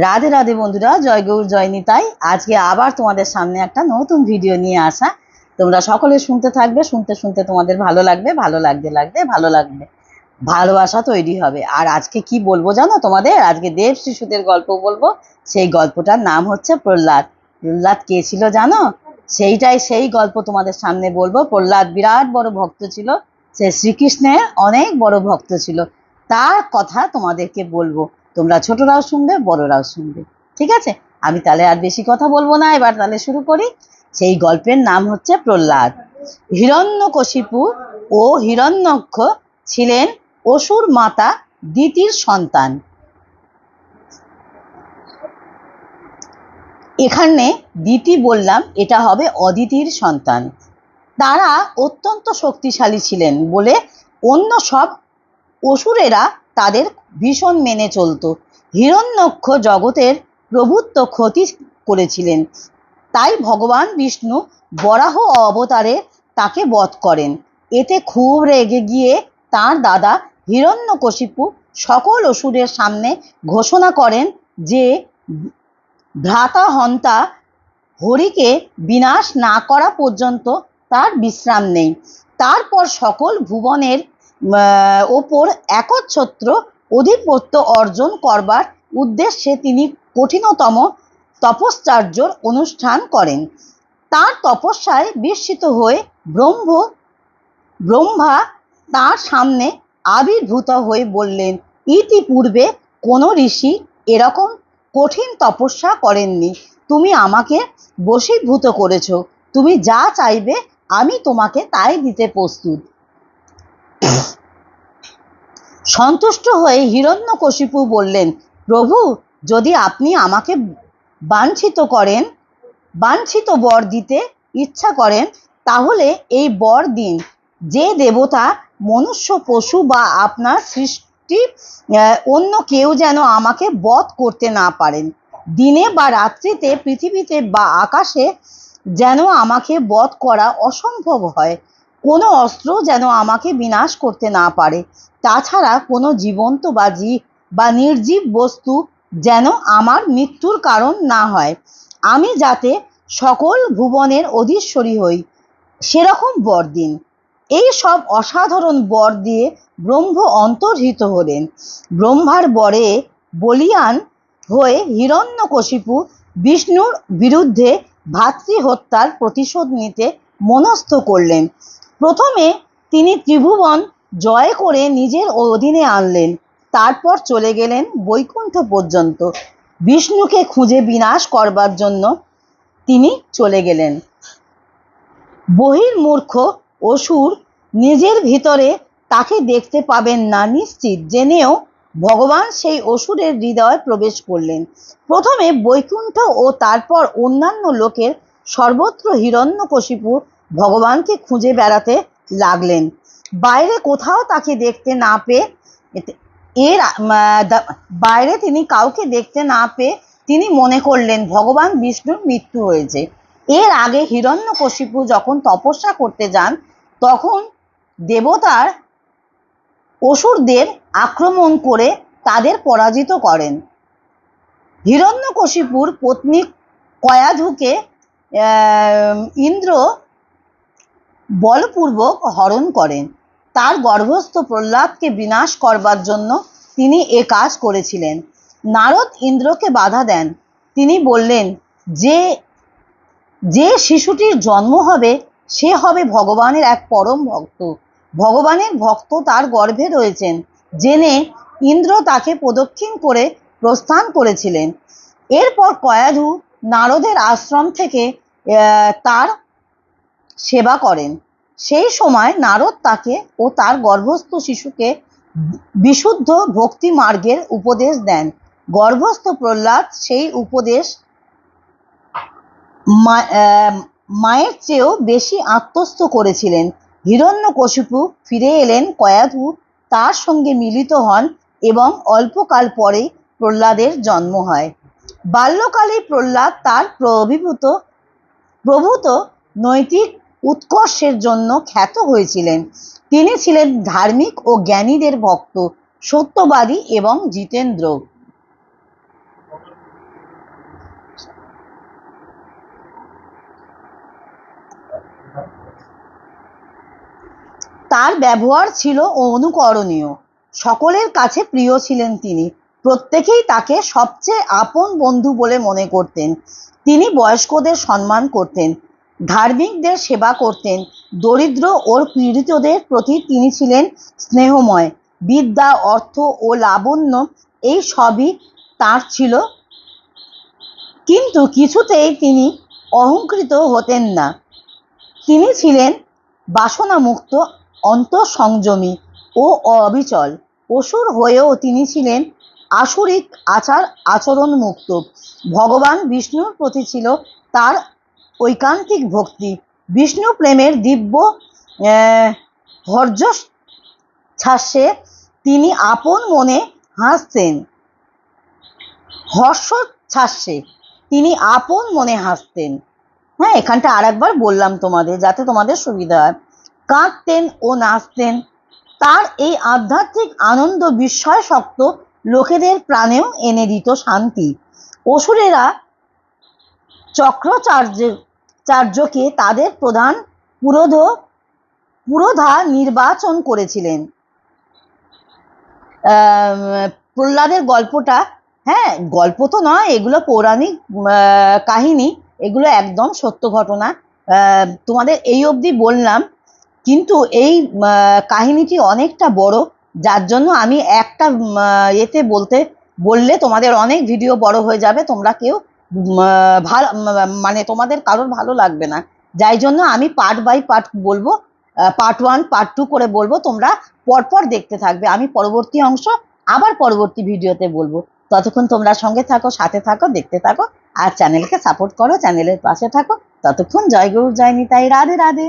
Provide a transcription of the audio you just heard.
রাধে রাধে বন্ধুরা, জয় গৌর, জয় নিতাই। আজকে আবার তোমাদের সামনে একটা নতুন ভিডিও নিয়ে আসা। তোমরা সকলে শুনতে থাকবে, শুনতে শুনতে তোমাদের ভালো লাগবে, ভালো লাগতে লাগতে ভালো লাগবে। ভালোবাসা তৈরি হবে। আর আজকে কি বলব জানো তোমাদের? আজকে দেব শিশুদের গল্প বলব। সেই গল্পটার নাম হচ্ছে প্রহ্লাদ। প্রহ্লাদ কে ছিল জানো? সেইটাই সেই গল্প তোমাদের সামনে বলব। প্রহ্লাদ বিরাট বড় ভক্ত ছিল। সে শ্রীকৃষ্ণের অনেক বড় ভক্ত ছিল। তার কথা তোমাদেরকে বলব। তোমরা ছোটরাও শুনবে, বড়রাও শুনবে। ঠিক আছে? আমি তাহলে আর বেশি কথা বলব না। এবার তাহলে শুরু করি। সেই গল্পের নাম হচ্ছে প্রহ্লাদ। হিরণ্যকশিপু ও হিরণ্যক্ষ ছিলেন অসুর মাতা দিতির সন্তান। এখানে দিতি বললাম, এটা হবে অদিতির সন্তান। তারা অত্যন্ত শক্তিশালী ছিলেন বলে অন্য সব অসুরেরা তাদের ভীষণ মেনে চলত। হিরণ্যক্ষ জগতের প্রভুত্ব ক্ষতি করেছিলেন। তাই ভগবান বিষ্ণু বরাহ অবতারে তাকে বধ করেন। এতে খুব রেগে গিয়ে তার দাদা হিরণ্যকশিপু সকল অসুরের সামনে ঘোষণা করেন যে ভ্রাতা হন্তা হরিকে বিনাশ না করা পর্যন্ত তার বিশ্রাম নেই। তারপর সকল ভুবনের ওপর একচ্ছত্র অধিপত্য অর্জন করবার উদ্দেশ্যে তিনি কঠিনতম তপশ্চার্যর অনুষ্ঠান করেন। তার তপস্যায় বিস্মিত হয়ে ব্রহ্ম, ব্রহ্মা তার সামনে আবির্ভূত হয়ে বললেন, ইতিপূর্বে কোনো ঋষি এরকম কঠিন তপস্যা করেননি। তুমি আমাকে বশীভূত করেছ। তুমি যা চাইবে আমি তোমাকে তাই দিতে প্রস্তুত। সন্তুষ্ট হয়ে হিরণ্যকশিপু বললেন, প্রভু, যদি আপনি আমাকে বাঞ্ছিত করেন, বাঞ্ছিত বর দিতে ইচ্ছা করেন, তাহলে এই বর দিন। যে দেবতা, মনুষ্য, পশু বা আপনার সৃষ্টি অন্য কেউ যেন আমাকে বধ করতে না পারেন। দিনে বা রাত্রিতে, পৃথিবীতে বা আকাশে যেন আমাকে বধ করা অসম্ভব হয়। কোনো অস্ত্র যেন আমাকে বিনাশ করতে না পারে। তাছাড়া কোনো জীবন্ত বা জীব বা নির্জীব বস্তু যেন আমার মৃত্যুর কারণ না হয়। আমি যাতে সকল ভুবনের অধীশ্বরী হই, সেরকম বর দিন এই সব অসাধারণ বর দিয়ে ব্রহ্ম অন্তর্হিত হলেন। ব্রহ্মার বরে বলিয়ান হয়ে হিরণ্যকশিপু বিষ্ণুর বিরুদ্ধে ভাতৃ হত্যার প্রতিশোধ নিতে মনস্থ করলেন। প্রথমে তিনি ত্রিভুবন জয় করে নিজের অধীনে আনলেন। তারপর চলে গেলেন বৈকুণ্ঠ পর্যন্ত। বিষ্ণুকে খুঁজে বিনাশ করবার জন্য তিনি চলে গেলেন। বহির্মূর্খ অসুর নিজের ভিতরে তাকে দেখতে পাবেন না নিশ্চিত। জেনেও ভগবান সেই অসুরের হৃদয়ে প্রবেশ করলেন। প্রথমে বৈকুণ্ঠ ও তারপর অন্যান্য লোকের সর্বত্র হিরণ্যকশিপু ভগবানকে খুঁজে বেড়াতে লাগলেন। বাইরে কোথাও তাকে দেখতে না পেয়ে এর বাইরে তিনি কাউকে দেখতে না পেয়ে তিনি মনে করলেন, ভগবান বিষ্ণুর মৃত্যু হয়েছে। এর আগে হিরণ্যকশিপু যখন তপস্যা করতে যান, তখন দেবতার অসুরদের আক্রমণ করে তাদের পরাজিত করেন। হিরণ্যকশিপুর পত্নী কয়াধুকে ইন্দ্র বলপূর্বক হরণ করেন। তার গর্ভস্থ প্রহ্লাদকে বিনাশ করবার জন্য তিনি এ কাজ করেছিলেন। নারদ ইন্দ্রকে বাধা দেন। তিনি বললেন, যে যে শিশুটির জন্ম হবে, সে হবে ভগবানের এক পরম ভক্ত। ভগবানের ভক্ত তার গর্ভে রয়েছেন। জেনে ইন্দ্র তাকে প্রদক্ষিণ করে প্রস্থান করেছিলেন। এরপর কয়াধু নারদের আশ্রম থেকে তার সেবা করেন। সেই সময় নারদ তাকে ও তার গর্ভস্থ শিশুকে বিশুদ্ধ ভক্তি মার্গের উপদেশ দেন। গর্ভস্থ প্রহ্লাদ সেই উপদেশ মায়ের চেয়েও বেশি আত্মস্থ করেছিলেন। হিরণ্যকশিপু ফিরে এলেন কয়াধু তার সঙ্গে মিলিত হন এবং অল্পকাল পরেই প্রহ্লাদের জন্ম হয়। বাল্যকালেই প্রহ্লাদ তার প্রভূত প্রভূত নৈতিক উৎকর্ষের জন্য খ্যাত হয়েছিলেন। তিনি ছিলেন ধার্মিক ও জ্ঞানীদের ভক্ত, সত্যবাদী এবং জিতেন্দ্র। তার ব্যবহার ছিল অনুকরণীয়। সকলের কাছে প্রিয় ছিলেন তিনি। প্রত্যেকেই তাকে সবচেয়ে আপন বন্ধু বলে মনে করতেন। তিনি বয়স্কদের সম্মান করতেন। ধার্মিকদের সেবা করতেন। দরিদ্র ও পীড়িতদের প্রতি তিনি ছিলেন স্নেহময়। বিদ্যা, অর্থ ও লাবণ্য এই সবই তার ছিল। কিন্তু কিছুতেই তিনি অহংকৃত হতেন না। তিনি ছিলেন বাসনামুক্ত, অন্তঃসংযমী ও অবিচল। অসুর হয়েও তিনি ছিলেন আসরিক আচার আচরণ মুক্ত ভগবান বিষ্ণুর প্রতি ছিল তার ঐকান্তিক ভক্তি। বিষ্ণু প্রেমের দিব্য আহ, হর্য ছাসে তিনি আপন মনে হাসতেন। হর্ষ ছাসে তিনি আপন মনে হাসতেন। হ্যাঁ এখানটা আরেকবার বললাম তোমাদের যাতে তোমাদের সুবিধা হয়। কাঁদতেন ও নাচতেন। তার এই আধ্যাত্মিক আনন্দ বিস্ময় শক্ত লোকেদের প্রাণেও এনে দিত শান্তি। অসুরেরা চক্রচার্য চার্যকে তাদের প্রধান পুরোধ, পুরোধা নির্বাচন করেছিলেন। প্রহ্লাদের গল্পটা হ্যাঁ গল্প তো নয়, এগুলো পৌরাণিক কাহিনী, এগুলো একদম সত্য ঘটনা। তোমাদের এই অবধি বললাম, কিন্তু এই কাহিনীটি অনেকটা বড়, যার জন্য আমি একটা এতে বলতে, বললে তোমাদের অনেক ভিডিও বড় হয়ে যাবে, তোমরা কেউ ভালো মানে তোমাদের কারোর ভালো লাগবে না। যাই জন্য আমি পার্ট বাই পার্ট বলব পার্ট ওয়ান পার্ট টু করে বলব, তোমরা পরপর দেখতে থাকবে। আমি পরবর্তী অংশ আবার পরবর্তী ভিডিওতে বলব। ততক্ষণ তোমরা সঙ্গে থাকো, সাথে থাকো, দেখতে থাকো, আর চ্যানেলকে সাপোর্ট করো চ্যানেলের পাশে থাকো। ততক্ষণ জয় গৌর, জয় নিতাই, রাধে রাধে।